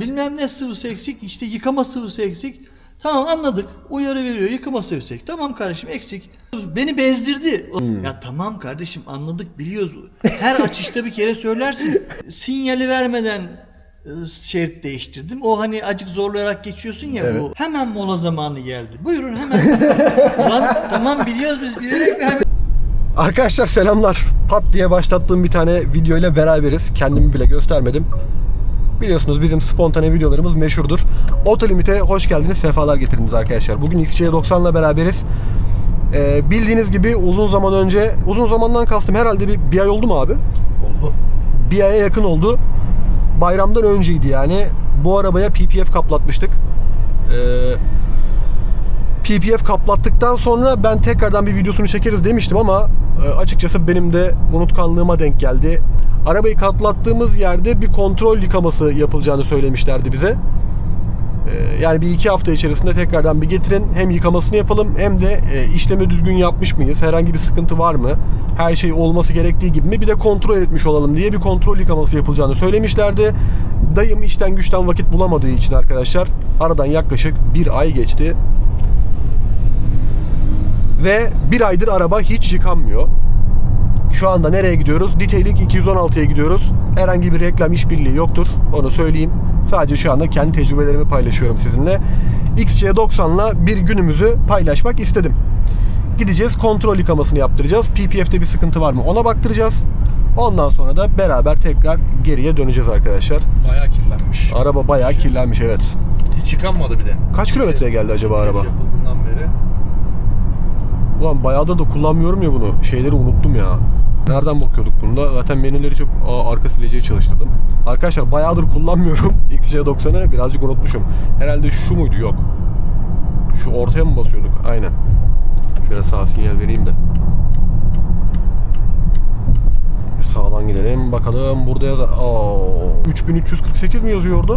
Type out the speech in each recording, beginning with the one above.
Bilmem ne sıvısı eksik, işte yıkama sıvısı eksik. Tamam anladık. Uyarı veriyor. Yıkama sıvısı eksik. Tamam kardeşim eksik. Beni bezdirdi. Ya tamam kardeşim anladık biliyoruz. Her açışta bir kere söylersin. Sinyali vermeden e, şerit değiştirdim. O hani acık zorlayarak geçiyorsun ya bu. Hemen mola zamanı geldi. Buyurun hemen. Lan tamam biliyoruz biz bilerek vermedik. Arkadaşlar selamlar. Pat diye başlattığım bir tane video ile beraberiz. Kendimi bile göstermedim. Biliyorsunuz bizim spontane videolarımız meşhurdur. Otolimit'e hoş geldiniz, sefalar getirdiniz arkadaşlar. Bugün XC90 ile beraberiz. Ee, bildiğiniz gibi uzun zaman önce, uzun zamandan kastım herhalde bir, bir ay oldu mu abi? Oldu. Bir aya yakın oldu. Bayramdan önceydi yani. Bu arabaya PPF kaplatmıştık. Ee, PPF kaplattıktan sonra ben tekrardan bir videosunu çekeriz demiştim ama e, açıkçası benim de unutkanlığıma denk geldi. Arabayı kaplattığımız yerde bir kontrol yıkaması yapılacağını söylemişlerdi bize. Ee, Yani bir iki hafta içerisinde tekrardan bir getirin. Hem yıkamasını yapalım hem de e, işlemi düzgün yapmış mıyız? Herhangi bir sıkıntı var mı? Her şey olması gerektiği gibi mi? Bir de kontrol etmiş olalım diye bir kontrol yıkaması yapılacağını söylemişlerdi. Dayım işten güçten vakit bulamadığı için arkadaşlar aradan yaklaşık bir ay geçti. Ve bir aydır araba hiç yıkanmıyor. Şu anda nereye gidiyoruz? Detailing 216'ya gidiyoruz. Herhangi bir reklam işbirliği yoktur. Onu söyleyeyim. Sadece şu anda kendi tecrübelerimi paylaşıyorum sizinle. XC90'la bir günümüzü paylaşmak istedim. Gideceğiz kontrol yıkamasını yaptıracağız. PPF'te bir sıkıntı var mı ona baktıracağız. Ondan sonra da beraber tekrar geriye döneceğiz arkadaşlar. Bayağı kirlenmiş. Araba bayağı kirlenmiş evet. Hiç yıkanmadı bir de. Kaç kilometreye geldi acaba araba? Yapıldığından beri. Ulan bayağıdır da kullanmıyorum ya bunu. Şeyleri unuttum ya. Nereden bakıyorduk bunda? Zaten menüleri çok Aa, arka sileceği çalıştırdım. Arkadaşlar bayağıdır kullanmıyorum XC90'ı. Birazcık unutmuşum. Herhalde şu muydu? Yok. Şu ortaya mı basıyorduk? Aynen. Şöyle sağ sinyal vereyim de. Sağdan gidelim. Bakalım burada yazar. Aa, 3348 mi yazıyor orada?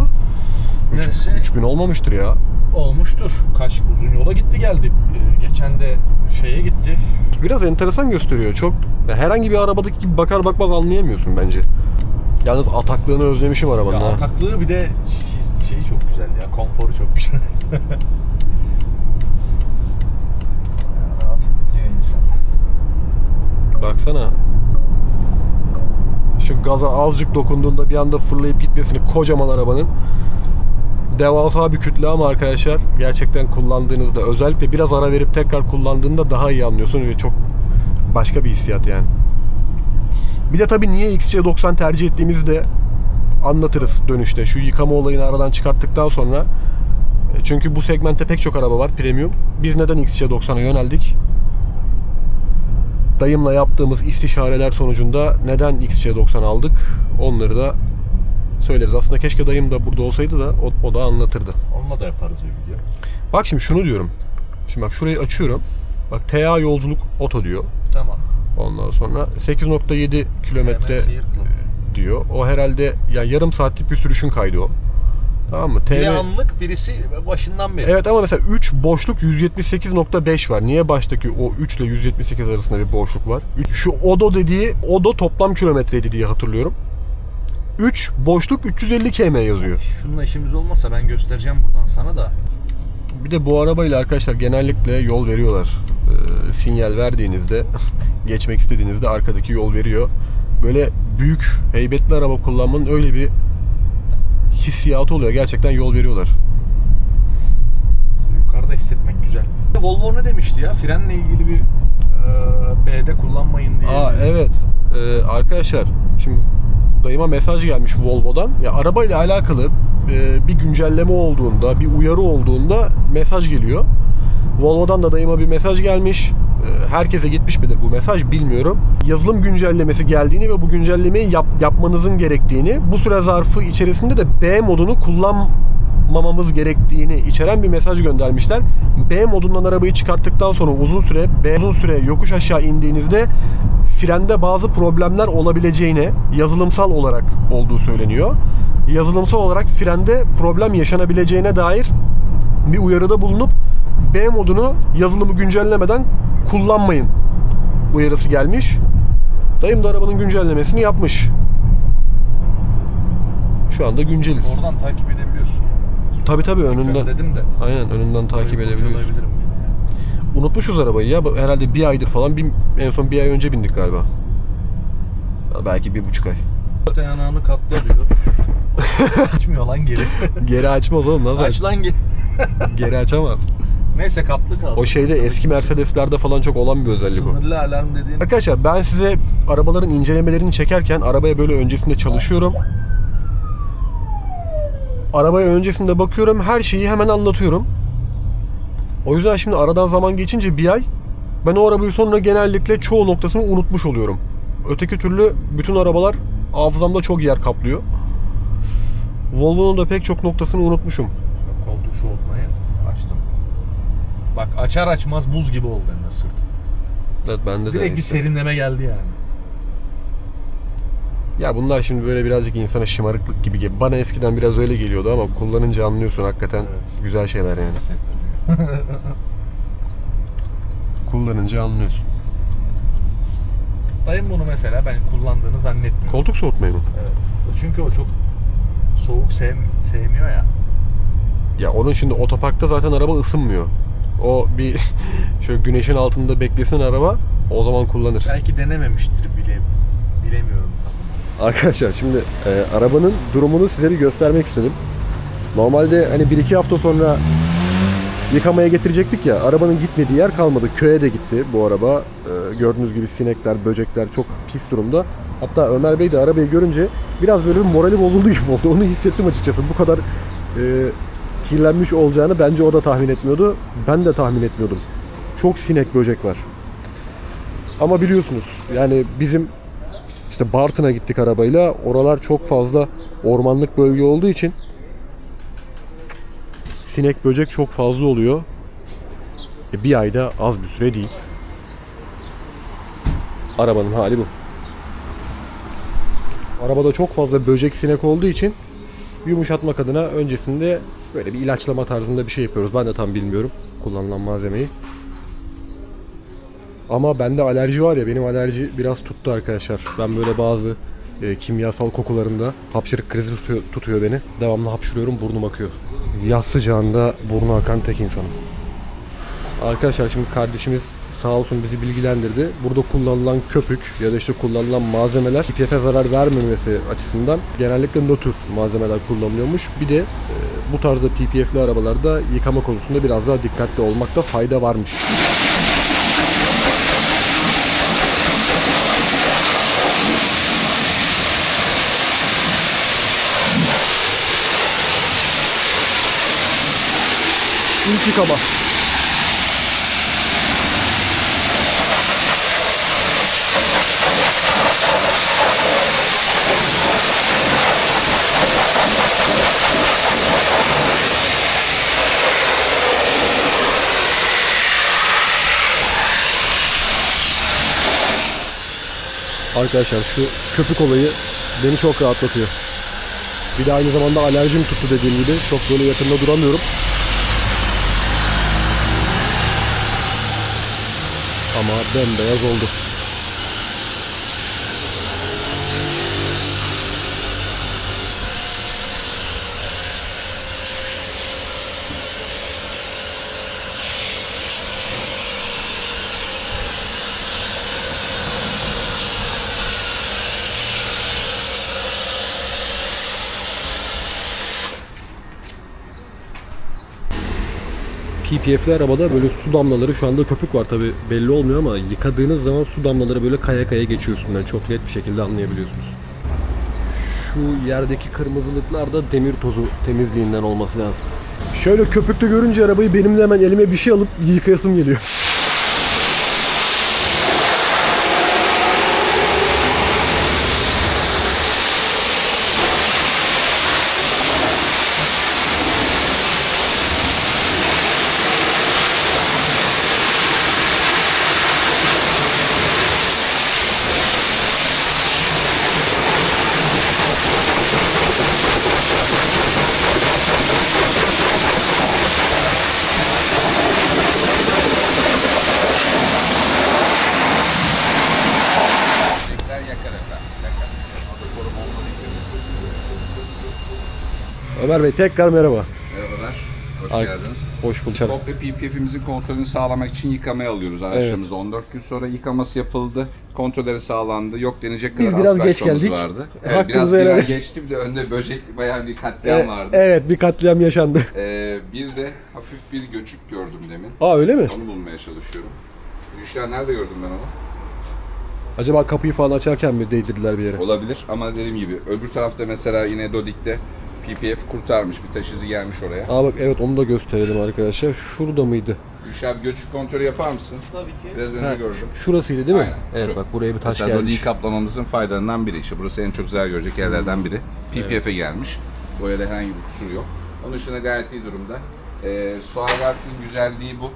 Üç- Neresi? 3000 olmamıştır ya. Olmuştur. Kaç uzun yola gitti geldi. Ee, geçen de şeye gitti. Biraz enteresan gösteriyor. Çok ya herhangi bir arabadaki gibi bakar bakmaz anlayamıyorsun bence. Yalnız ataklığını özlemişim arabanın Ya ha. ataklığı bir de şey- şeyi çok güzel ya. Konforu çok güzel. Rahat ettiriyor insanı. Baksana. Şu gaza azıcık dokunduğunda bir anda fırlayıp gitmesini kocaman arabanın. Devasa bir kütle ama arkadaşlar gerçekten kullandığınızda özellikle biraz ara verip tekrar kullandığında daha iyi anlıyorsun ve çok başka bir hissiyat yani. Bir de tabii niye XC90 tercih ettiğimizi de anlatırız dönüşte. Şu yıkama olayını aradan çıkarttıktan sonra. E, Çünkü bu segmentte pek çok araba var premium. Biz neden XC90'a yöneldik? Dayımla yaptığımız istişareler sonucunda neden XC90 aldık? Onları da söyleriz. Aslında keşke dayım da burada olsaydı da o, o da anlatırdı. Onunla da yaparız bir video. Bak şimdi şunu diyorum. Şimdi bak şurayı açıyorum. Bak TA yolculuk oto diyor. Tamam. Ondan sonra 8.7 kilometre diyor. O herhalde ya yarım saatlik bir sürüşün kaydı o. Tamam mı? Biri TL anlık birisi başından beri. Evet ama mesela 3 boşluk 178.5 var. Niye baştaki o 3 ile 178 arasında bir boşluk var? Şu Odo dediği Odo toplam kilometreydi diye hatırlıyorum. 3 boşluk 350 km yazıyor. Şununla işimiz olmazsa ben göstereceğim buradan sana da. Bir de bu arabayla arkadaşlar genellikle yol veriyorlar. Ee, sinyal verdiğinizde, geçmek istediğinizde arkadaki yol veriyor. Böyle büyük, heybetli araba kullanmanın öyle bir hissiyatı oluyor. Gerçekten yol veriyorlar. Yukarıda hissetmek güzel. Volvo ne demişti ya? Frenle ilgili bir e, B'de kullanmayın diye. Aa evet. Ee, arkadaşlar şimdi dayıma mesaj gelmiş Volvo'dan. Ya arabayla alakalı e, bir güncelleme olduğunda, bir uyarı olduğunda mesaj geliyor. Volvo'dan da dayıma bir mesaj gelmiş. Ee, herkese gitmiş midir bu mesaj bilmiyorum. Yazılım güncellemesi geldiğini ve bu güncellemeyi yap- yapmanızın gerektiğini, bu süre zarfı içerisinde de B modunu kullanmamamız gerektiğini içeren bir mesaj göndermişler. B modundan arabayı çıkarttıktan sonra uzun süre B uzun süre yokuş aşağı indiğinizde frende bazı problemler olabileceğine yazılımsal olarak olduğu söyleniyor. Yazılımsal olarak frende problem yaşanabileceğine dair bir uyarıda bulunup B modunu yazılımı güncellemeden kullanmayın uyarısı gelmiş. Dayım da arabanın güncellemesini yapmış. Şu anda günceliz. Oradan takip edebiliyorsun. Tabii tabii önünden. dedim de. Aynen önünden takip edebiliyorsun. Unutmuşuz arabayı ya. Herhalde bir aydır falan. Bir, en son bir ay önce bindik galiba. Belki bir buçuk ay. İşte yanağını katla diyor. Açmıyor lan geri. Geri açmaz oğlum nasıl aç? Aç lan geri. Geri açamaz. Neyse katlı kalsın. O şeyde eski Mercedeslerde falan çok olan bir özellik o. Sınırlı alarm dediğin Arkadaşlar ben size arabaların incelemelerini çekerken arabaya böyle öncesinde çalışıyorum. Arabaya öncesinde bakıyorum her şeyi hemen anlatıyorum. O yüzden şimdi aradan zaman geçince bir ay ben o arabayı sonra genellikle çoğu noktasını unutmuş oluyorum. Öteki türlü bütün arabalar hafızamda çok yer kaplıyor. Volvo'nun da pek çok noktasını unutmuşum. koltuk soğutmayı açtım. Bak açar açmaz buz gibi oldu hem de sırt. Evet bende de. Direkt bir serinleme geldi yani. Ya bunlar şimdi böyle birazcık insana şımarıklık gibi geliyor. Bana eskiden biraz öyle geliyordu ama kullanınca anlıyorsun hakikaten Evet. güzel şeyler yani. Kullanınca anlıyorsun. Dayım bunu mesela ben kullandığını zannetmiyorum. Koltuk soğutmayı mı? Evet. Çünkü o çok soğuk sev, sevmiyor ya. Ya onun şimdi otoparkta zaten araba ısınmıyor. O bir şöyle güneşin altında beklesin araba o zaman kullanır. Belki denememiştir bile bilemiyorum tam. Arkadaşlar şimdi e, arabanın durumunu size bir göstermek istedim. Normalde hani 1-2 hafta sonra yıkamaya getirecektik ya arabanın gitmediği yer kalmadı. Köye de gitti bu araba. E, gördüğünüz gibi sinekler, böcekler çok pis durumda. Hatta Ömer Bey de arabayı görünce biraz böyle morali bozuldu gibi oldu. Onu hissettim açıkçası. Bu kadar e, kirlenmiş olacağını bence o da tahmin etmiyordu. Ben de tahmin etmiyordum. Çok sinek böcek var. Ama biliyorsunuz yani bizim işte Bartın'a gittik arabayla. Oralar çok fazla ormanlık bölge olduğu için sinek böcek çok fazla oluyor. E, bir ayda az bir süre değil. Arabanın hali bu. Arabada çok fazla böcek sinek olduğu için yumuşatmak adına öncesinde böyle bir ilaçlama tarzında bir şey yapıyoruz. Ben de tam bilmiyorum kullanılan malzemeyi. Ama bende alerji var ya benim alerji biraz tuttu arkadaşlar. Ben böyle bazı e, kimyasal kokularında hapşırık krizi tutuyor, tutuyor beni. Devamlı hapşırıyorum burnum akıyor. Yaz sıcağında burnu akan tek insanım. Arkadaşlar şimdi kardeşimiz sağ olsun bizi bilgilendirdi. Burada kullanılan köpük ya da işte kullanılan malzemeler IPF'e zarar vermemesi açısından genellikle nötr malzemeler kullanılıyormuş. Bir de e, bu tarzda PPF'li arabalarda yıkama konusunda biraz daha dikkatli olmakta fayda varmış. İlk yıkama. Arkadaşlar şu köpük olayı beni çok rahatlatıyor. Bir de aynı zamanda alerjim tuttu dediğim gibi. Çok böyle yakında duramıyorum. Ama bembeyaz oldu. PPF'li arabada böyle su damlaları şu anda köpük var tabi belli olmuyor ama yıkadığınız zaman su damlaları böyle kaya kaya geçiyor üstünden çok net bir şekilde anlayabiliyorsunuz. Şu yerdeki kırmızılıklar da demir tozu temizliğinden olması lazım. Şöyle köpüklü görünce arabayı benim de hemen elime bir şey alıp yıkayasım geliyor. Ömer Bey tekrar merhaba. Merhabalar, hoş geldiniz. Hoş bulduk. Komple PPF'imizin kontrolünü sağlamak için yıkamaya alıyoruz araçlarımızı. 14 gün sonra yıkaması yapıldı, kontrolleri sağlandı. Yok denecek kadar Biz az biraz geç geldik. vardı. Evet, biraz helal biraz geçti bir de önde böcek bayağı bir katliam E, vardı. evet bir katliam yaşandı. Ee, bir de hafif bir göçük gördüm demin. Aa öyle mi? Onu bulmaya çalışıyorum. Büşra nerede gördüm ben onu? Acaba kapıyı falan açarken mi değdirdiler bir yere? Olabilir ama dediğim gibi öbür tarafta mesela yine Dodik'te PPF kurtarmış bir taş izi gelmiş oraya. Aa bak evet onu da gösterelim arkadaşlar. Şurada mıydı? Bir göçük kontrolü yapar mısın? Tabii ki. Biraz önce Ha, gördüm. Şurasıydı değil mi? Aynen, Evet şu. bak buraya bir taş Mesela gelmiş. Dodi'yi kaplamamızın faydalarından biri. İşte burası en çok zarar görecek yerlerden biri. PPF'e gelmiş. Boyada herhangi bir kusur yok. Onun dışında gayet iyi durumda. Ee, Suagat'ın güzelliği bu.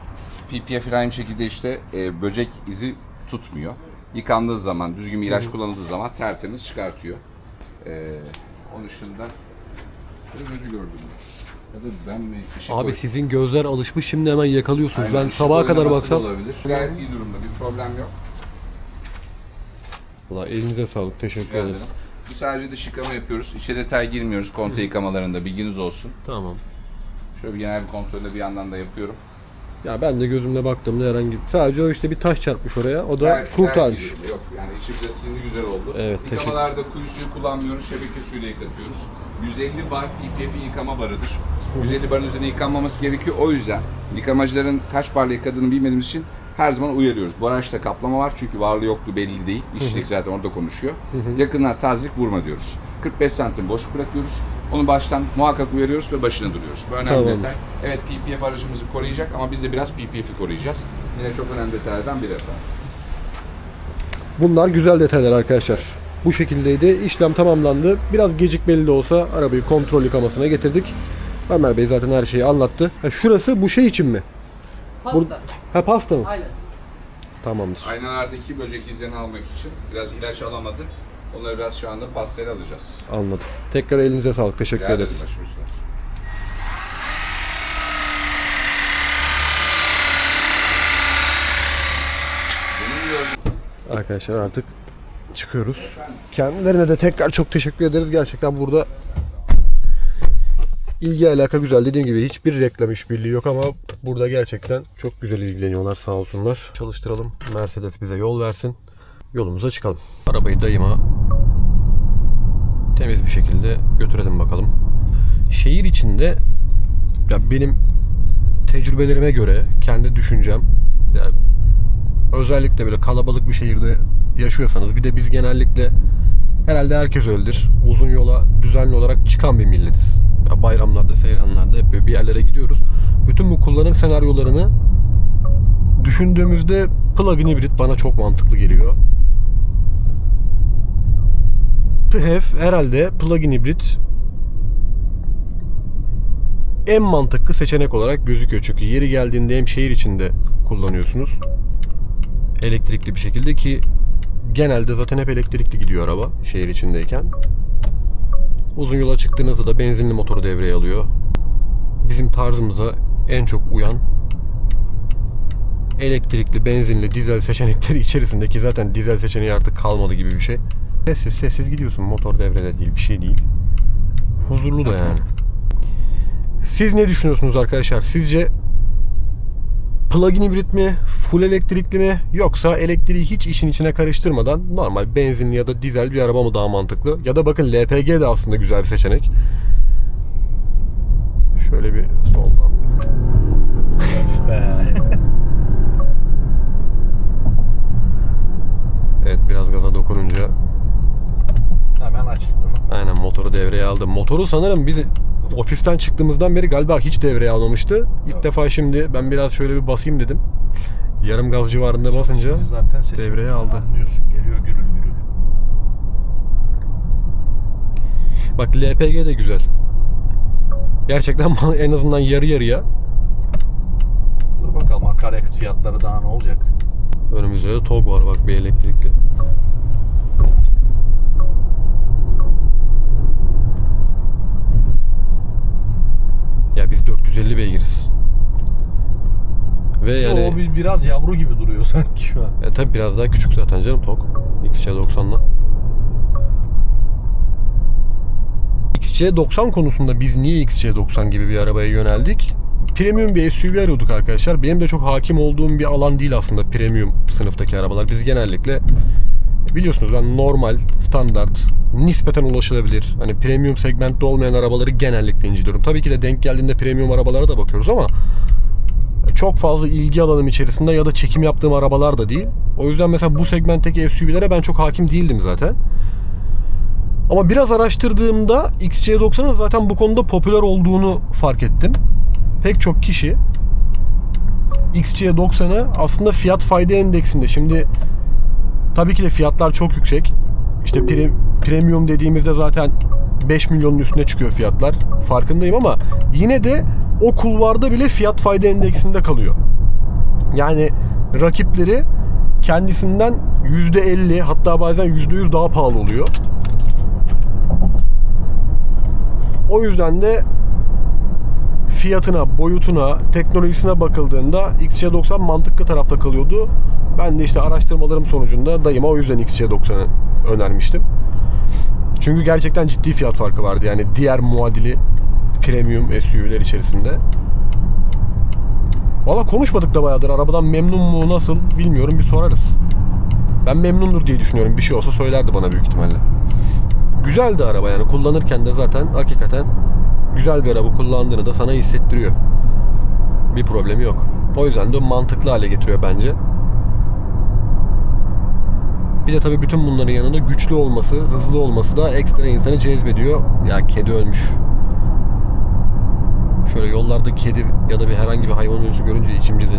PPF aynı şekilde işte e, böcek izi tutmuyor. Yıkandığı zaman, düzgün bir ilaç kullanıldığı zaman tertemiz çıkartıyor. Ee, onun dışında biraz önce gördüm. Ya da ben mi ışık Abi sizin gözler alışmış şimdi hemen yakalıyorsunuz. Aynen, ben ışık sabaha kadar oynaması da baksam. Olabilir. Gayet iyi durumda, bir problem yok. Valla elinize sağlık. Teşekkür Rica ederiz. ederim. Bu sadece dış yıkama yapıyoruz. İçe detay girmiyoruz konte yıkamalarında bilginiz olsun. Tamam. Şöyle bir genel bir kontrolü bir yandan da yapıyorum. Ya ben de gözümle baktığımda herhangi sadece o işte bir taş çarpmış oraya. O da Gayet- kurtarmış. iyi. Yok yani içi bile sinirli güzel oldu. Evet, teşekkür- Yıkamalarda kuyu suyu kullanmıyoruz, şebeke suyuyla yıkatıyoruz. 150 bar PPF yıkama barıdır. 150 barın üzerine yıkanmaması gerekiyor. O yüzden yıkamacıların kaç barla yıkadığını bilmediğimiz için her zaman uyarıyoruz. Bu araçta kaplama var çünkü varlığı yokluğu belli değil. İşçilik zaten orada konuşuyor. Yakından tazik vurma diyoruz. 45 santim boşluk bırakıyoruz. Onu baştan muhakkak uyarıyoruz ve başına duruyoruz. Bu önemli Tamam. detay. Evet PPF aracımızı koruyacak ama biz de biraz PPF'i koruyacağız. Yine çok önemli detaylardan biri efendim. Bunlar güzel detaylar arkadaşlar. Bu şekildeydi. İşlem tamamlandı. Biraz gecikmeli de olsa arabayı kontrol yıkamasına getirdik. Ömer Bey zaten her şeyi anlattı. Ha, şurası bu şey için mi? Pasta. Ha pasta mı? Aynen. Tamamdır. Aynalardaki böcek izlerini almak için biraz ilaç alamadı. Onları biraz şu anda pastaya alacağız. Anladım. Tekrar elinize sağlık. Teşekkür Rica ederiz. ederim başım üstüne. Benim gördüğüm Arkadaşlar artık çıkıyoruz. Kendilerine de tekrar çok teşekkür ederiz. Gerçekten burada ilgi alaka güzel. Dediğim gibi hiçbir reklam işbirliği yok ama burada gerçekten çok güzel ilgileniyorlar sağ olsunlar. Çalıştıralım. Mercedes bize yol versin. Yolumuza çıkalım. Arabayı dayıma temiz bir şekilde götürelim bakalım. Şehir içinde ya benim tecrübelerime göre kendi düşüncem ya özellikle böyle kalabalık bir şehirde yaşıyorsanız bir de biz genellikle herhalde herkes öyledir. Uzun yola düzenli olarak çıkan bir milletiz. Ya bayramlarda, seyranlarda hep bir yerlere gidiyoruz. Bütün bu kullanım senaryolarını düşündüğümüzde plug-in hibrit bana çok mantıklı geliyor. PHEV herhalde plug-in hibrit en mantıklı seçenek olarak gözüküyor. Çünkü yeri geldiğinde hem şehir içinde kullanıyorsunuz elektrikli bir şekilde ki genelde zaten hep elektrikli gidiyor araba şehir içindeyken. Uzun yola çıktığınızda da benzinli motoru devreye alıyor. Bizim tarzımıza en çok uyan elektrikli, benzinli, dizel seçenekleri içerisindeki zaten dizel seçeneği artık kalmadı gibi bir şey. Sessiz sessiz gidiyorsun. Motor devrede değil, bir şey değil. Huzurlu da yani. Siz ne düşünüyorsunuz arkadaşlar? Sizce plug-in hibrit mi, full elektrikli mi yoksa elektriği hiç işin içine karıştırmadan normal benzinli ya da dizel bir araba mı daha mantıklı? Ya da bakın LPG de aslında güzel bir seçenek. Şöyle bir soldan. Be. Evet biraz gaza dokununca açtı değil mi? aynen motoru devreye aldı. Motoru sanırım biz ofisten çıktığımızdan beri galiba hiç devreye almamıştı. İlk defa şimdi ben biraz şöyle bir basayım dedim. Yarım gaz civarında basınca Şimdi zaten devreye aldı. Anlıyorsun geliyor gürül gürül. Bak LPG de güzel. Gerçekten en azından yarı yarıya. Dur bakalım akaryakıt fiyatları daha ne olacak? Önümüzde de TOG var bak bir elektrikli. Ya biz 450 beygiriz. Ve yani o bir, biraz yavru gibi duruyor sanki şu an. e, tabi biraz daha küçük zaten canım TOG. XC90'la. XC XC90 konusunda biz niye XC90 gibi bir arabaya yöneldik? Premium bir SUV arıyorduk arkadaşlar. Benim de çok hakim olduğum bir alan değil aslında premium sınıftaki arabalar. Biz genellikle biliyorsunuz ben normal, standart, nispeten ulaşılabilir. Hani premium segmentte olmayan arabaları genellikle inceliyorum. Tabii ki de denk geldiğinde premium arabalara da bakıyoruz ama çok fazla ilgi alanım içerisinde ya da çekim yaptığım arabalar da değil. O yüzden mesela bu segmentteki SUV'lere ben çok hakim değildim zaten. Ama biraz araştırdığımda XC90'ın zaten bu konuda popüler olduğunu fark ettim. Pek çok kişi XC90'ı aslında fiyat fayda endeksinde. Şimdi tabii ki de fiyatlar çok yüksek. İşte pre- premium dediğimizde zaten 5 milyonun üstüne çıkıyor fiyatlar. Farkındayım ama yine de o kulvarda bile fiyat fayda endeksinde kalıyor. Yani rakipleri kendisinden %50 hatta bazen %100 daha pahalı oluyor. O yüzden de fiyatına, boyutuna, teknolojisine bakıldığında XC90 mantıklı tarafta kalıyordu. Ben de işte araştırmalarım sonucunda dayıma o yüzden XC90'ı önermiştim. Çünkü gerçekten ciddi fiyat farkı vardı yani diğer muadili premium SUV'ler içerisinde. Valla konuşmadık da bayağıdır. Arabadan memnun mu nasıl bilmiyorum bir sorarız. Ben memnundur diye düşünüyorum. Bir şey olsa söylerdi bana büyük ihtimalle. Güzeldi araba yani kullanırken de zaten hakikaten güzel bir araba kullandığını da sana hissettiriyor. Bir problemi yok. O yüzden de mantıklı hale getiriyor bence. Bir de tabii bütün bunların yanında güçlü olması, hızlı olması da ekstra insanı cezbediyor. Ya kedi ölmüş. Şöyle yollarda kedi ya da bir herhangi bir hayvan ölüsü görünce içim cız.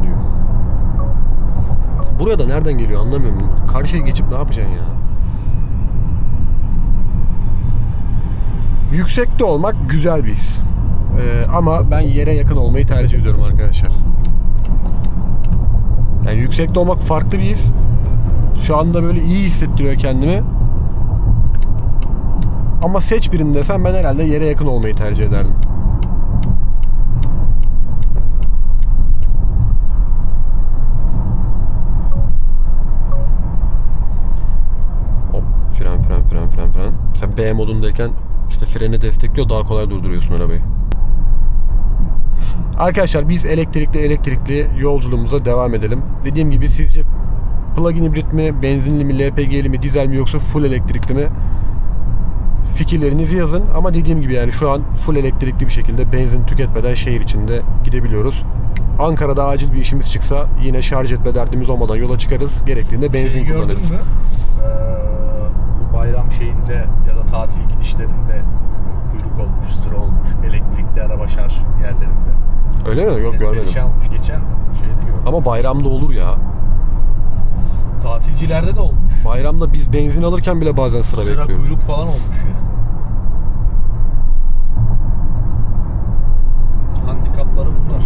Buraya da nereden geliyor anlamıyorum. Karşıya geçip ne yapacaksın ya? Yüksekte olmak güzel bir his. Ee, ama ben yere yakın olmayı tercih ediyorum arkadaşlar. Yani yüksekte olmak farklı bir his. Şu anda böyle iyi hissettiriyor kendimi. Ama seç birini desem ben herhalde yere yakın olmayı tercih ederdim. Hop fren fren fren fren fren. Sen B modundayken işte freni destekliyor daha kolay durduruyorsun arabayı. Arkadaşlar biz elektrikli elektrikli yolculuğumuza devam edelim. Dediğim gibi sizce plug-in hibrit mi, benzinli mi, LPG'li mi, dizel mi yoksa full elektrikli mi? Fikirlerinizi yazın ama dediğim gibi yani şu an full elektrikli bir şekilde benzin tüketmeden şehir içinde gidebiliyoruz. Ankara'da acil bir işimiz çıksa yine şarj etme derdimiz olmadan yola çıkarız. Gerektiğinde benzin Şeyi gördün kullanırız. mü? Ee, bu bayram şeyinde ya da tatil gidişlerinde kuyruk olmuş, sıra olmuş elektrikli araba şarj yerlerinde. Öyle mi? Yok görmedim. Şey almış geçen şeyde gördüm. Ama bayramda olur ya. Tatilcilerde de olmuş. Bayramda biz benzin alırken bile bazen sıra, Sıra bekliyoruz. kuyruk falan olmuş yani. Handikapları bunlar.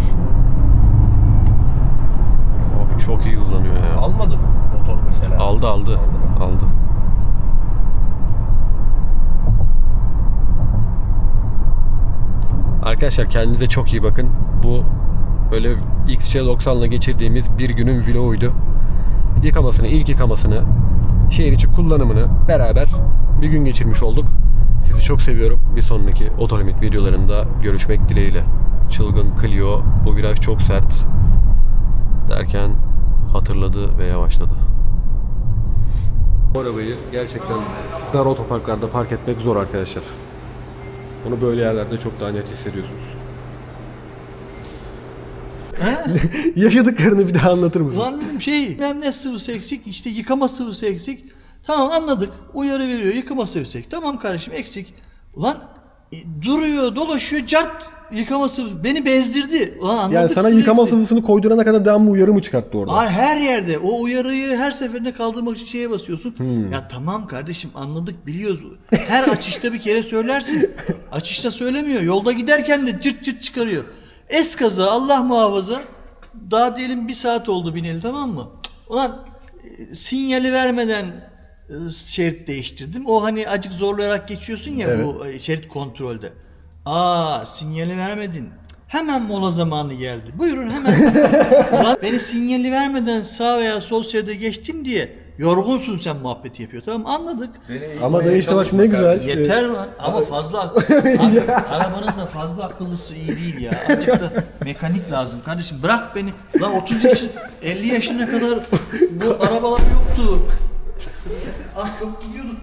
Abi çok iyi hızlanıyor ya. Almadı motor mesela. Aldı aldı. Aldı mı? Aldı. Arkadaşlar kendinize çok iyi bakın. Bu böyle XC90'la geçirdiğimiz bir günün vloguydu. Yıkamasını, ilk yıkamasını, şehir içi kullanımını beraber bir gün geçirmiş olduk. Sizi çok seviyorum. Bir sonraki otolimik videolarında görüşmek dileğiyle. Çılgın Clio, bu viraj çok sert derken hatırladı ve yavaşladı. Bu arabayı gerçekten dar otoparklarda park etmek zor arkadaşlar. Bunu böyle yerlerde çok daha net hissediyorsunuz. Yaşadıklarını bir daha anlatır mısın? Ulan dedim şey, bilmem ne sıvısı eksik, işte yıkama sıvısı eksik. Tamam anladık, uyarı veriyor, yıkama sıvısı eksik. Tamam kardeşim eksik. Ulan e, duruyor, dolaşıyor, cart yıkama sıvısı. Beni bezdirdi. Ulan anladık Yani sana sıvı yıkama eksik. sıvısını koydurana kadar devamlı uyarı mı çıkarttı orada? Ay her yerde o uyarıyı her seferinde kaldırmak için şeye basıyorsun. Hmm. Ya tamam kardeşim anladık biliyoruz. Her açışta bir kere söylersin. Açışta söylemiyor. Yolda giderken de cırt cırt çıkarıyor. Es kaza Allah muhafaza. Daha diyelim bir saat oldu bineli tamam mı? Cık, Ulan e, sinyali vermeden e, şerit değiştirdim. O hani acık zorlayarak geçiyorsun ya Evet. bu e, şerit kontrolde. Aa sinyali vermedin. Hemen mola zamanı geldi. Buyurun hemen Ulan beni sinyali vermeden sağ veya sol şeride geçtim diye yorgunsun sen muhabbeti yapıyor. Tamam anladık. Ama dayı işte bak ne güzel. Yeter lan ama fazla ak- Abi, arabanın da fazla akıllısı iyi değil ya. Azıcık da mekanik lazım kardeşim. Bırak beni. La 30 yaşın 50 yaşına kadar bu arabalar yoktu. Ah çok gidiyorduk.